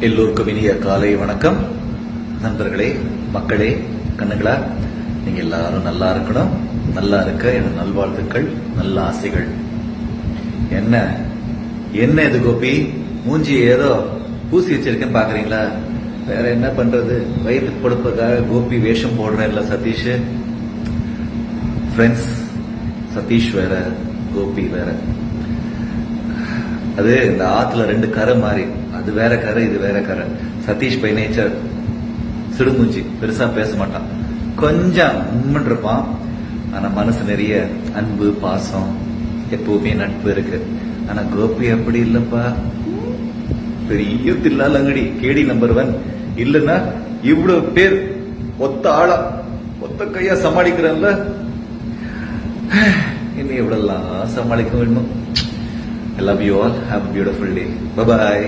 எல்லோருக்கும் இனிய காலை வணக்கம். நண்பர்களே மக்களே கண்ணுங்களா நீங்க எல்லாரும் நல்லா இருக்கணும். நல்லா இருக்க என் நல்வாழ்த்துக்கள் நல்ல ஆசைகள். என்ன? என்ன இது கோபி? மூஞ்சி ஏதோ பூசி வச்சிருக்கேன்னு பாக்குறீங்களா? வேற என்ன பண்றது? வயிற்று கொடுப்பதுக்காக கோபி வேஷம் போடுறேன் இல்ல சதீஷ். ஃப்ரெண்ட்ஸ் சதீஷ் வேற கோபி வேற. அது இந்த ஆத்துல ரெண்டு கரை மாறி. அது வேற கரை இது வேற கரை சதீஷ் பை நேச்சர் சிடுமூஞ்சி பெருசா பேச மாட்டான். கொஞ்சம் உம்முன்னு இருப்பான். ஆனா மனசு நிறைய அன்பு பாசம் எப்பவுமே நட்பு இருக்கு. ஆனா கோபி அப்படி இல்லப்பா. பெரிய தில்லாலங்கடி கேடி நம்பர் ஒன் இல்லைன்னா இவ்வளவு பேர் ஒத்த ஆளா ஒத்த கையா சமாளிக்கிறான்ல. இன்னும் எவ்வளவு சமாளிக்க வேணும்? I love you all. Have a beautiful day. Bye bye.